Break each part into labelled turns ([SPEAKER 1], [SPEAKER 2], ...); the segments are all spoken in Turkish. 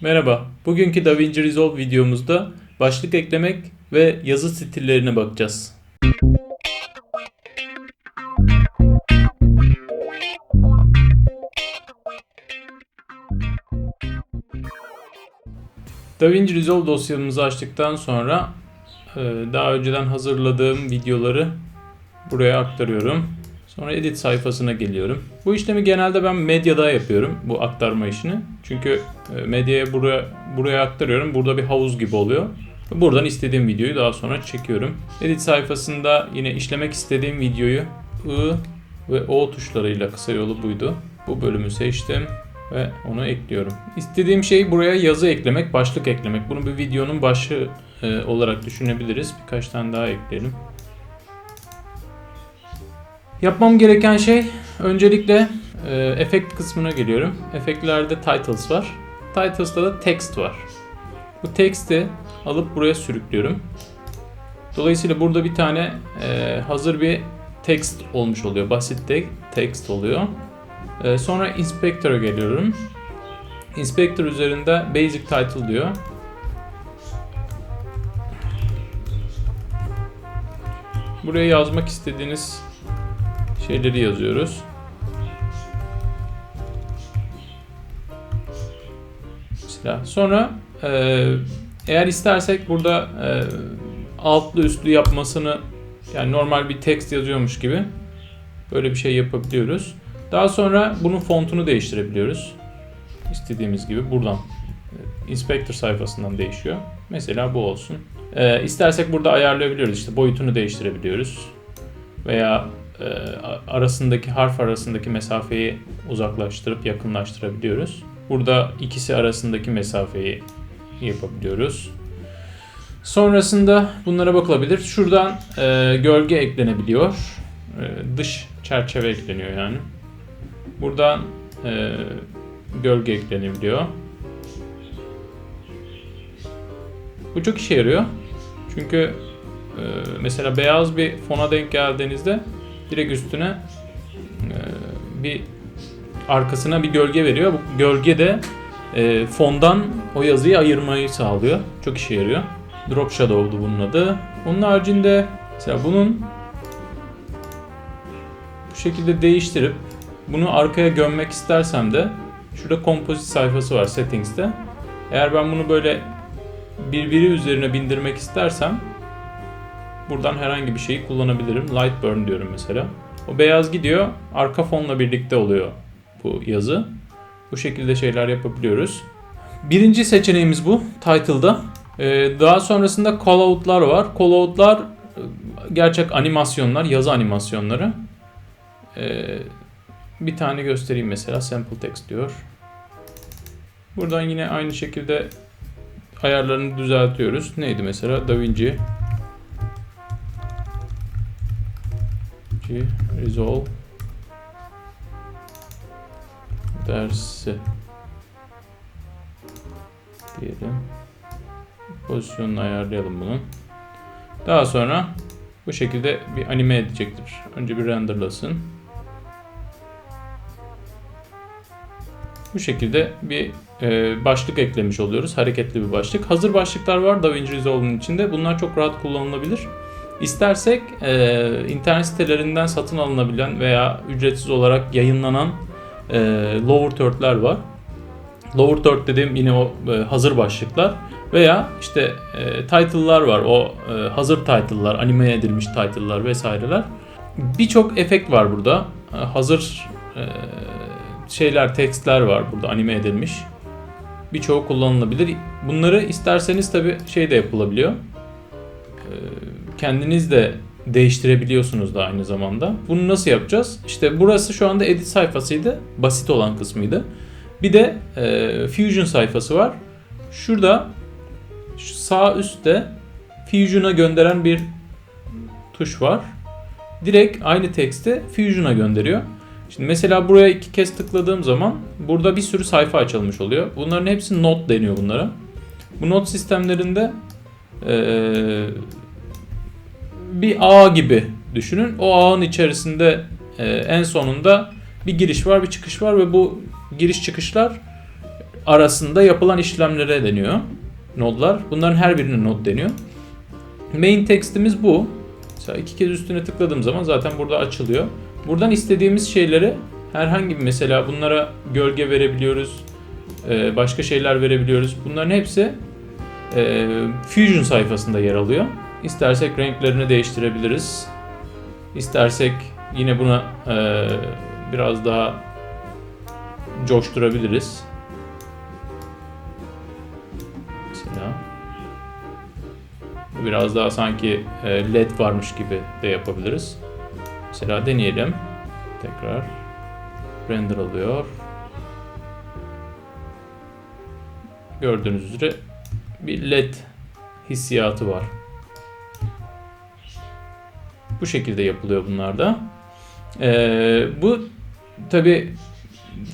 [SPEAKER 1] Merhaba, bugünkü DaVinci Resolve videomuzda başlık eklemek ve yazı stillerine bakacağız. DaVinci Resolve dosyamızı açtıktan sonra e, daha önceden hazırladığım videoları buraya aktarıyorum. Sonra edit sayfasına geliyorum. Bu işlemi genelde ben medyada yapıyorum bu aktarma işini. Çünkü e, medyaya buraya buraya aktarıyorum. Burada bir havuz gibi oluyor. Buradan istediğim videoyu daha sonra çekiyorum. Edit sayfasında yine işlemek istediğim videoyu I ve O tuşlarıyla kısa yolu buydu. Bu bölümü seçtim ve onu ekliyorum. İstediğim şey buraya yazı eklemek, başlık eklemek. Bunu bir videonun başı e, olarak düşünebiliriz. Birkaç tane daha ekleyelim. Yapmam gereken şey öncelikle e, efekt kısmına geliyorum. Efektlerde titles var. Titles'ta da text var. Bu text'i alıp buraya sürüklüyorum. Dolayısıyla burada bir tane e, hazır bir text olmuş oluyor. Basit de text oluyor. E, sonra inspector'a geliyorum. Inspector üzerinde basic title diyor. Buraya yazmak istediğiniz şeyleri yazıyoruz. Mesela sonra e, eğer istersek burada e, altlı üstlü yapmasını yani normal bir text yazıyormuş gibi böyle bir şey yapabiliyoruz. Daha sonra bunun fontunu değiştirebiliyoruz. İstediğimiz gibi buradan e, inspector sayfasından değişiyor. Mesela bu olsun. E, istersek burada ayarlayabiliyoruz. İşte boyutunu değiştirebiliyoruz. Veya arasındaki harf arasındaki mesafeyi uzaklaştırıp yakınlaştırabiliyoruz. Burada ikisi arasındaki mesafeyi yapabiliyoruz. Sonrasında bunlara bakılabilir. Şuradan e, gölge eklenebiliyor. E, dış çerçeve ekleniyor yani. Buradan e, gölge eklenebiliyor. Bu çok işe yarıyor. Çünkü e, mesela beyaz bir fona denk geldiğinizde direkt üstüne e, bir arkasına bir gölge veriyor. Bu gölge de e, fondan o yazıyı ayırmayı sağlıyor. Çok işe yarıyor. Drop Shadow'du bunun adı. Onun haricinde mesela bunun bu şekilde değiştirip bunu arkaya gömmek istersem de şurada kompozit sayfası var settings'te. Eğer ben bunu böyle birbiri üzerine bindirmek istersem buradan herhangi bir şeyi kullanabilirim. Light burn diyorum mesela. O beyaz gidiyor, arka fonla birlikte oluyor bu yazı. Bu şekilde şeyler yapabiliyoruz. Birinci seçeneğimiz bu title'da. Ee, daha sonrasında callout'lar var. Callout'lar e, gerçek animasyonlar, yazı animasyonları. Ee, bir tane göstereyim mesela sample text diyor. Buradan yine aynı şekilde ayarlarını düzeltiyoruz. Neydi mesela? DaVinci G Resolve dersi diyelim. Pozisyonunu ayarlayalım bunun. Daha sonra bu şekilde bir anime edecektir. Önce bir renderlasın. Bu şekilde bir e, başlık eklemiş oluyoruz. Hareketli bir başlık. Hazır başlıklar var DaVinci Resolve'un içinde. Bunlar çok rahat kullanılabilir. İstersek e, internet sitelerinden satın alınabilen veya ücretsiz olarak yayınlanan e, lower third'ler var. Lower third dediğim yine o e, hazır başlıklar veya işte e, title'lar var. O e, hazır title'lar, anime edilmiş title'lar vesaireler. Birçok efekt var burada. E, hazır e, şeyler, tekstler var burada anime edilmiş. Birçoğu kullanılabilir. Bunları isterseniz tabi şey de yapılabiliyor. Kendiniz de değiştirebiliyorsunuz da aynı zamanda. Bunu nasıl yapacağız? İşte burası şu anda edit sayfasıydı. Basit olan kısmıydı. Bir de e, Fusion sayfası var. Şurada şu sağ üstte Fusion'a gönderen bir tuş var. Direkt aynı teksti Fusion'a gönderiyor. Şimdi mesela buraya iki kez tıkladığım zaman burada bir sürü sayfa açılmış oluyor. Bunların hepsi not deniyor bunlara. Bu not sistemlerinde ee, bir ağ gibi düşünün. O ağın içerisinde e, en sonunda bir giriş var, bir çıkış var ve bu giriş çıkışlar arasında yapılan işlemlere deniyor nodlar. Bunların her birine nod deniyor. Main text'imiz bu. Mesela iki kez üstüne tıkladığım zaman zaten burada açılıyor. Buradan istediğimiz şeyleri herhangi bir mesela bunlara gölge verebiliyoruz. e, Başka şeyler verebiliyoruz. Bunların hepsi e, Fusion sayfasında yer alıyor. İstersek renklerini değiştirebiliriz. İstersek yine buna e, biraz daha coşturabiliriz. Mesela biraz daha sanki e, led varmış gibi de yapabiliriz. Mesela deneyelim. Tekrar render alıyor. Gördüğünüz üzere bir led hissiyatı var. Bu şekilde yapılıyor bunlar da. Ee, bu tabi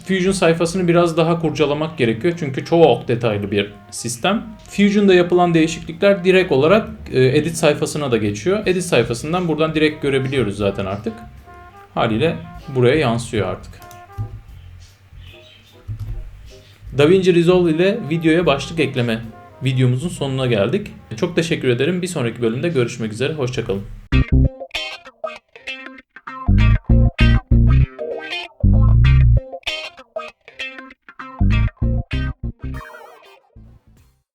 [SPEAKER 1] Fusion sayfasını biraz daha kurcalamak gerekiyor çünkü çok detaylı bir sistem. Fusion'da yapılan değişiklikler direkt olarak e, edit sayfasına da geçiyor. Edit sayfasından buradan direkt görebiliyoruz zaten artık. Haliyle buraya yansıyor artık. DaVinci Resolve ile videoya başlık ekleme videomuzun sonuna geldik. Çok teşekkür ederim. Bir sonraki bölümde görüşmek üzere. Hoşçakalın.